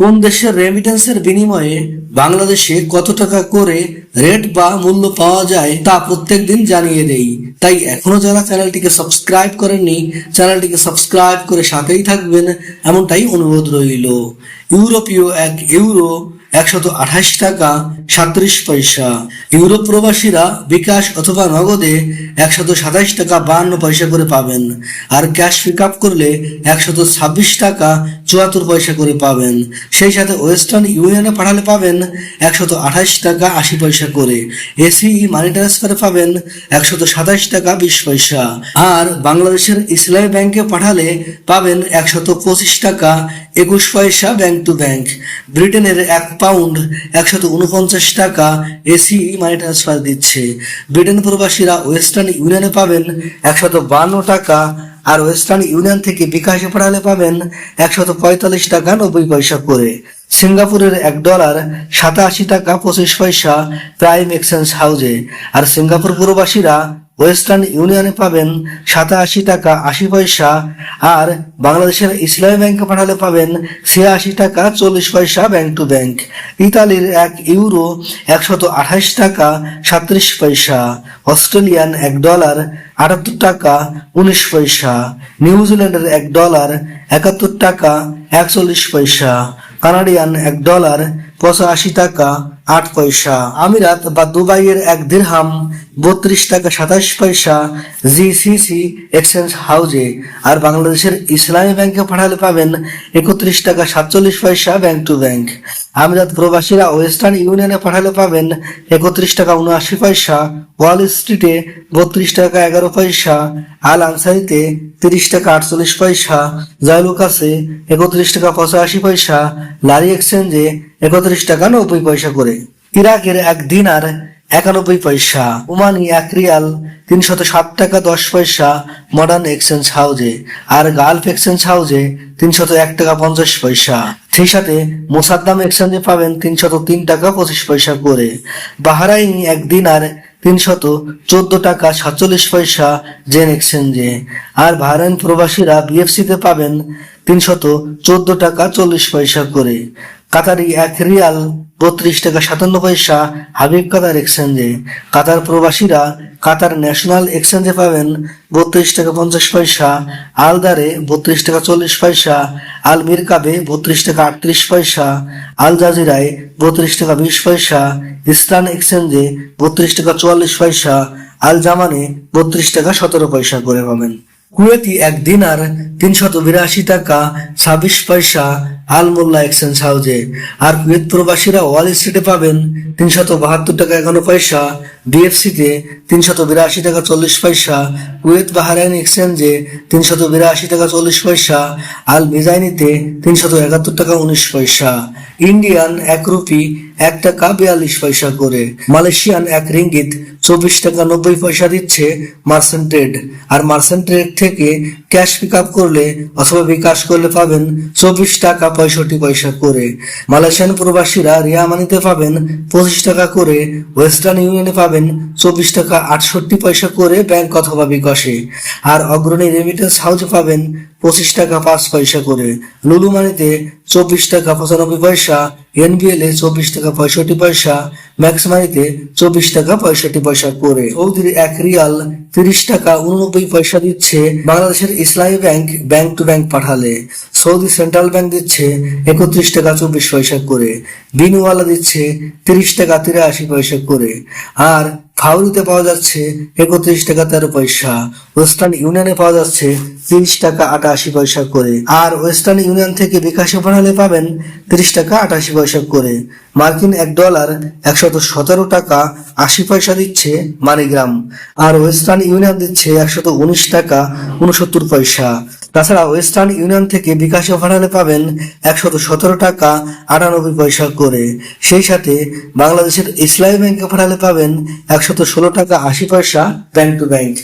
কোন দেশের রেমিটেন্সের বিনিময়ে বাংলাদেশে কত টাকা করে রেট বা মূল্য পাওয়া যায় তা প্রত্যেক দিন জানিয়ে দেই। তাই এখনও যারা চ্যানেলটিকে সাবস্ক্রাইব করেননি চ্যানেলটিকে সাবস্ক্রাইব করে সাথেই থাকবেন, এমনটাই অনুরোধ রইল। ইউরোপীয় এক ইউরো একশত আঠাশ টাকা সাত্রিশ পয়সা। ইউরোপ প্রবাসীরা বিকাশ অথবা নগদে একশত সাতাইশ টাকা বান্ন পয়সা করে পাবেন। আর ক্যাশ পিক আপ করলে একশত ছাব্বিশ টাকা চুয়াত্তর পয়সা করে পাবেন। সেই সাথে ওয়েস্টার্ন ইউনিয়নে পাঠালে পাবেন একশত আঠাশ টাকা আশি পয়সা করে। এসিই মানি ট্রান্সফারে পাবেন একশত সাতাইশ টাকা বিশ পয়সা। আর বাংলাদেশের ইসলামী ব্যাংকে পাঠালে পাবেন একশত পঁচিশ টাকা একুশ পয়সা ব্যাংক টু ব্যাংক। ব্রিটেনের এক পাউন্ড একশত উনপঞ্চাশ টাকা এসি মানি ট্রান্সফার দিচ্ছে। ব্রিটেন প্রবাসীরা ওয়েস্টার্ন ইউনিয়নে পাবেন একশত বান্ন টাকা আর ওয়েস্টার্ন ইউনিয়ন থেকে বিকাশে পাঠালে পাবেন একশত পঁয়তাল্লিশ টাকা নব্বই পয়সা করে। সিঙ্গাপুরের এক ডলার সাতাশি টাকা পঁচিশ পয়সা প্রাইম এক্সচেঞ্জ হাউজে। আর সিঙ্গাপুর প্রবাসীরা ওয়েস্টার্ন ইউনিয়নে পাবেন সাতাশি টাকা আশি পয়সা, আর বাংলাদেশের ইসলামী ব্যাংকে পাঠালে পাবেন ছিয়াশি টাকা চল্লিশ পয়সা ব্যাংক টু ব্যাংক। ইতালির এক ইউরো একশত আঠাশ টাকা সাত্রিশ পয়সা, অস্ট্রেলিয়ান এক ডলার আটাত্তর টাকা উনিশ পয়সা নিউজিল্যান্ডের এক ডলার একাত্তর টাকা একচল্লিশ পয়সা, কানাডিয়ান এক ডলার পঁচাশি টাকা, আট পয়সা। আমিরাত বা দুবাইয়ের এক দিরহাম, বত্রিশ টাকা, সাতাশ পয়সা, জিসিসি এক্সচেঞ্জ হাউজে। আর বাংলাদেশের ইসলামী ব্যাংকে পাঠালে পাবেন একত্রিশ টাকা, সাতচল্লিশ পয়সা ব্যাংক টু ব্যাংক। আমিরাত প্রবাসীরা ওয়েস্টার্ন ইউনিয়নে পাঠালে পাবেন একত্রিশ টাকা, উনআশি পয়সা। ওয়াল স্ট্রিটে বত্রিশ টাকা, এগারো পয়সা। আল আনসারিতে তিরিশ টাকা, আটচল্লিশ পয়সা। জয়লুকাসে একত্রিশ টাকা, পঁচাশি পয়সা। লারি এক্সচেঞ্জে একত্রিশ টাকা নব্বই পয়সা করে। ইরাকের এক দিনার একানব্বই পয়সা। ওমানি এক রিয়াল তিনশত সাত টাকা দশ পয়সা মডার্ন এক্সচেঞ্জ হাউজে আর গালফ এক্সচেঞ্জ হাউজে তিনশত এক টাকা পঞ্চাশ পয়সা। সেই সাথে মোসাদ্দাম এক্সচেঞ্জে পাবেন তিনশত তিন টাকা পঁচিশ পয়সা করে। বাহারাইন এক দিনার তিনশত চোদ্দ টাকা সাতচল্লিশ পয়সা জেন এক্সচেঞ্জে আর বাহারাইন প্রবাসীরা বিএফসিতে পাবেন তিনশত চোদ্দ টাকা চল্লিশ পয়সা করে। কাতারি এক রিয়াল বত্রিশ টাকা সাতান্ন পয়সা হাবিব কাতার এক্সচেঞ্জে। কাতার প্রবাসীরা কাতার ন্যাশনাল এক্সচেঞ্জে পাবেন বত্রিশ টাকা পঞ্চাশ পয়সা, আলদারে বত্রিশ টাকা চল্লিশ পয়সা, আল মিরকাবে বত্রিশ টাকা আটত্রিশ পয়সা, আল জাজিরায় বত্রিশ টাকা বিশ পয়সা ইস্টার্ন এক্সচেঞ্জে বত্রিশ টাকা চুয়াল্লিশ পয়সা, আল জামানে বত্রিশ টাকা সতেরো পয়সা করে পাবেন। কুয়েতি এক দিনার তিনশত বিরাশি টাকা, ছাব্বিশ পয়সা আল মোল্লা এক্সচেঞ্জ হাউজে। আর কুয়েত প্রবাসীরা ওয়াল স্ট্রিটে পাবেন তিনশত বাহাত্তর টাকা একান্ন পয়সা বিএফসিতে তিনশত বিরাশি টাকা চল্লিশ পয়সা, কুয়েত বাহারাইন এক্সচেঞ্জে তিনশত বিরাশি টাকা চল্লিশ পয়সা, আল মিজাইনিতে তিনশত একাত্তর টাকা উনিশ পয়সা। ইন্ডিয়ান এক রুপি এক টাকা বিয়াল্লিশ পয়সা করে। মালয়েশিয়ান এক রিঙ্গিত চব্বিশ টাকা নব্বই পয়সা দিচ্ছে মার্সেন্ট ট্রেড। আর মার্সেন্ট ট্রেড থেকে ক্যাশ পিক আপ করলে অথবা বিকাশ করলে পাবেন চব্বিশ টাকা পঁয়ষট্টি পয়সা করে। মালয়েশিয়ান প্রবাসীরা রিয়া মানিতে পাবেন পঁচিশ টাকা করে। ওয়েস্টার্ন ইউনিয়নে পাবেন চব্বিশ টাকা আটষট্টি পয়সা করে ব্যাংক অথবা বিকাশে। আর অগ্রণী রেমিটেন্স হাউসে পাবেন পঁচিশ টাকা, পাঁচ পয়সা করে। লুলু মানিতে চব্বিশ টাকা, পঁচানব্বই পয়সা। এনবিএল এ চব্বিশ টাকা, পঁয়ষট্টি পয়সা। ম্যাক্স মানিতে চব্বিশ টাকা, পঁয়ষট্টি পয়সা করে। সৌদির এক রিয়াল তিরিশ টাকা, উননব্বই পয়সা দিচ্ছে বাংলাদেশের Islami bank bank to bank পাঠালে। সৌদি সেন্ট্রাল ব্যাংক দিচ্ছে একত্রিশ টাকা চব্বিশ পয়সা করে, বিনওয়ালা দিচ্ছে তিরিশ টাকা তিরাশি পয়সা করে, আর ফাউরিতে পাওয়া যাচ্ছে একত্রিশ টাকা তেরো পয়সা, ওয়েস্টার্ন ইউনিয়নে পাওয়া যাচ্ছে তিরিশ টাকা আটাশি পয়সা করে, আর ওয়েস্টার্ন ইউনিয়ন থেকে বিকাশে পাঠালে পাবেন তিরিশ টাকা আটাশি পয়সা করে। মার্কিন এক ডলার একশত সতেরো টাকা আশি পয়সা দিচ্ছে মানিগ্রাম, আর ওয়েস্টার্ন ইউনিয়ন দিচ্ছে একশত উনিশ টাকা উনসত্তর পয়সা। তাছাড়া ওয়েস্টার্ন ইউনিয়ন থেকে বিকাশ ওভারহালে পাবেন একশত সতেরো টাকা আটানব্বই পয়সা করে। সেই সাথে বাংলাদেশের ইসলামী ব্যাংকে ওভারহালে পাবেন একশত ষোলো টাকা আশি পয়সা ব্যাংক টু ব্যাংক।